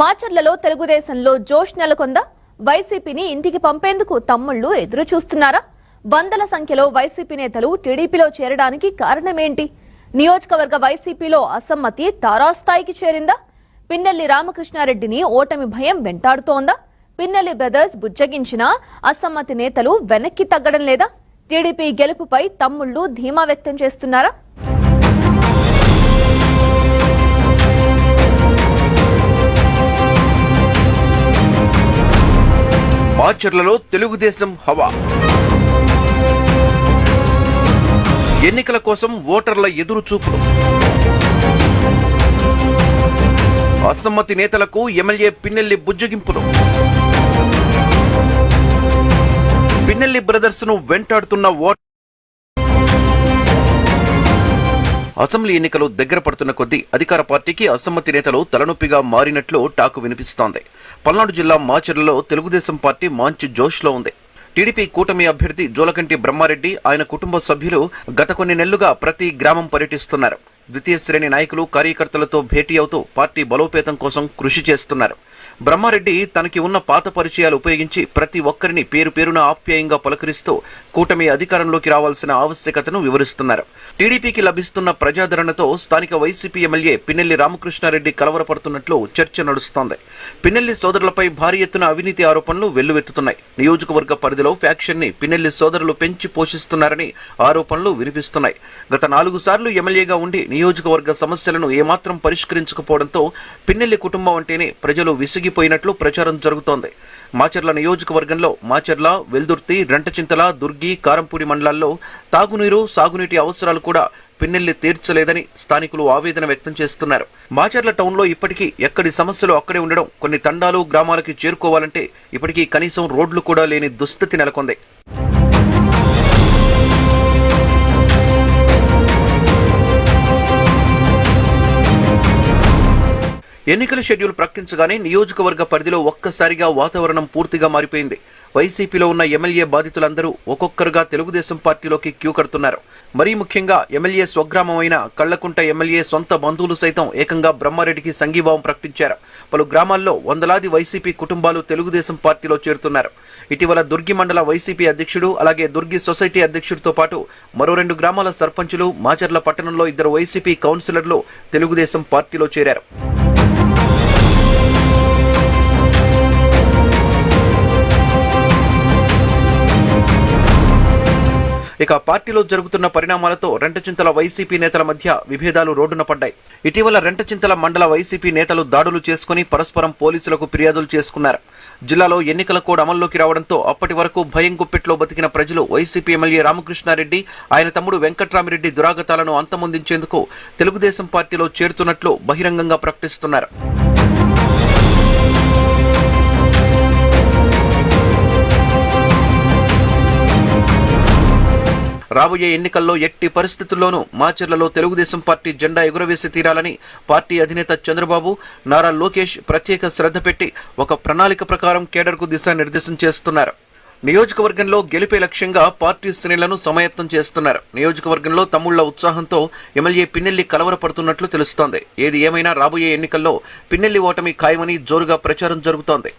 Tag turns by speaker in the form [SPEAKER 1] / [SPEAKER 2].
[SPEAKER 1] మాచర్లలో తెలుగుదేశంలో జోష్ నెలకొందా? వైసీపీని ఇంటికి పంపేందుకు తమ్ముళ్ళు ఎదురు చూస్తున్నారా వందల సంఖ్యలో వైసీపీ నేతలు టీడీపీలో చేరడానికి కారణమేంటి? నియోజకవర్గ వైసీపీలో అసమ్మతి తారాస్థాయికి చేరిందా? పిన్నెల్లి రామకృష్ణారెడ్డిని ఓటమి భయం వెంటాడుతోందా? పిన్నెల్లి బ్రదర్స్ బుజ్జగించిన అసమ్మతి నేతలు వెనక్కి తగ్గడం లేదా? టీడీపీ గెలుపుపై తమ్ముళ్ళు ధీమా వ్యక్తం చేస్తున్నారా?
[SPEAKER 2] మాచర్లలో తెలుగుదేశం హవా. ఎన్నికల కోసం ఓటర్ల ఎదురు చూపులు అసమ్మతి నేతలకు ఎమ్మెల్యే పిన్నెల్లి బుజ్జగింపులు. పిన్నెల్లి బ్రదర్స్ను వెంటాడుతున్న ఓటర్ అసెంబ్లీ ఎన్నికలు దగ్గర పడుతున్న కొద్దీ అధికార పార్టీకి అసమ్మతి నేతలు తలనొప్పిగా మారినట్లు టాకు వినిపిస్తోంది. పల్నాడు జిల్లా మాచర్లలో తెలుగుదేశం పార్టీ మంచి జోష్లో ఉంది. టీడీపీ కూటమి అభ్యర్థి జోలకంటి బ్రహ్మారెడ్డి ఆయన కుటుంబ సభ్యులు గత కొన్ని నెలలుగా ప్రతి గ్రామం పర్యటిస్తున్నారు. ద్వితీయ శ్రేణి నాయకులు కార్యకర్తలతో భేటీ అవుతూ పార్టీ బలోపేతం కోసం కృషి చేస్తున్నారు. బ్రహ్మారెడ్డి తనకి ఉన్న పాత పరిచయాలు ఉపయోగించి ప్రతి ఒక్కరిని పేరు పేరున ఆప్యాయంగా పలకరిస్తూ కూటమి అధికారంలోకి రావాల్సిన ఆవశ్యకతను వివరిస్తున్నారు. టీడీపీకి లభిస్తున్న ప్రజాదరణతో స్థానిక వైసీపీ ఎమ్మెల్యే పిన్నెల్లి రామకృష్ణారెడ్డి కలవరపడుతున్నట్లు చర్చ నడుస్తోంది. పిన్నెల్లి సోదరులపై భారీ ఎత్తున అవినీతి ఆరోపణలు వెల్లువెత్తుతున్నాయి. నియోజకవర్గ పరిధిలో ఫ్యాక్షన్ని పిన్నెల్లి సోదరులు పెంచి పోషిస్తున్నారని ఆరోపణలు వినిపిస్తున్నాయి. గత నాలుగు సార్లు ఎమ్మెల్యేగా ఉండి నియోజకవర్గ సమస్యలను ఏమాత్రం పరిష్కరించకపోవడంతో పిన్నెల్లి కుటుంబం అంటేనే ప్రజలు విసిగి విసిగిపోయినట్లు ప్రచారం జరుగుతోంది. మాచర్ల నియోజకవర్గంలో మాచర్ల వెల్దుర్తి రెంటచింతల దుర్గి కారంపూడి మండలాల్లో తాగునీరు సాగునీటి అవసరాలు కూడా పిన్నెల్లి తీర్చలేదని స్థానికులు ఆవేదన వ్యక్తం చేస్తున్నారు. మాచర్ల టౌన్లో ఇప్పటికీ ఎక్కడి సమస్యలు అక్కడే ఉండడం కొన్ని తండాలు గ్రామాలకి చేరుకోవాలంటే ఇప్పటికీ కనీసం రోడ్లు కూడా లేని దుస్థితి నెలకొంది. ఎన్నికల షెడ్యూల్ ప్రకటించగానే నియోజకవర్గ పరిధిలో ఒక్కసారిగా వాతావరణం పూర్తిగా మారిపోయింది. వైసీపీలో ఉన్న ఎమ్మెల్యే బాధితులందరూ ఒక్కొక్కరుగా తెలుగుదేశం పార్టీలోకి క్యూ కడుతున్నారు. మరీ ముఖ్యంగా ఎమ్మెల్యే స్వగ్రామమైన కళ్ళకుంట ఎమ్మెల్యే సొంత బంధువులు సైతం ఏకంగా బ్రహ్మారెడ్డికి సంఘీభావం ప్రకటించారు. పలు గ్రామాల్లో వందలాది వైసీపీ కుటుంబాలు తెలుగుదేశం పార్టీలో చేరుతున్నారు. ఇటీవల దుర్గి మండల వైసీపీ అధ్యక్షుడు అలాగే దుర్గి సొసైటీ అధ్యక్షుడితో పాటు మరో రెండు గ్రామాల సర్పంచులు మాచర్ల పట్టణంలో ఇద్దరు వైసీపీ కౌన్సిలర్లు తెలుగుదేశం పార్టీలో చేరారు. ఇక పార్టీలో జరుగుతున్న పరిణామాలతో రెంటచింతల వైసీపీ నేతల మధ్య విభేదాలు రోడ్డున పడ్డాయి. ఇటీవల రెంటచింతల మండల వైసీపీ నేతలు దాడులు చేసుకుని పరస్పరం పోలీసులకు ఫిర్యాదులు చేసుకున్నారు. జిల్లాలో ఎన్నికల కోడ్ అమల్లోకి రావడంతో అప్పటి వరకు భయం గుప్పెట్లో బతికిన ప్రజలు వైసీపీ ఎమ్మెల్యే రామకృష్ణారెడ్డి ఆయన తమ్ముడు వెంకట్రామిరెడ్డి దురాగతాలను అంతమొందించేందుకు తెలుగుదేశం పార్టీలో చేరుతున్నట్లు బహిరంగంగా ప్రకటిస్తున్నారు. రాబోయే ఎన్నికల్లో ఎట్టి పరిస్థితుల్లోనూ మాచర్లలో తెలుగుదేశం పార్టీ జెండా ఎగురవేసి తీరాలని పార్టీ అధినేత చంద్రబాబు నారా లోకేష్ ప్రత్యేక శ్రద్ధ పెట్టి ఒక ప్రణాళిక ప్రకారం కేడర్కు దిశానిర్దేశం చేస్తున్నారు. నియోజకవర్గంలో గెలిపే లక్ష్యంగా పార్టీ శ్రేణులను సమాయత్తం చేస్తున్నారు. నియోజకవర్గంలో తమ్ముళ్ళ ఉత్సాహంతో ఎమ్మెల్యే పిన్నెల్లి కలవరపడుతున్నట్లు తెలుస్తోంది. ఏది ఏమైనా రాబోయే ఎన్నికల్లో పిన్నెల్లి ఓటమి ఖాయమని జోరుగా ప్రచారం జరుగుతోంది.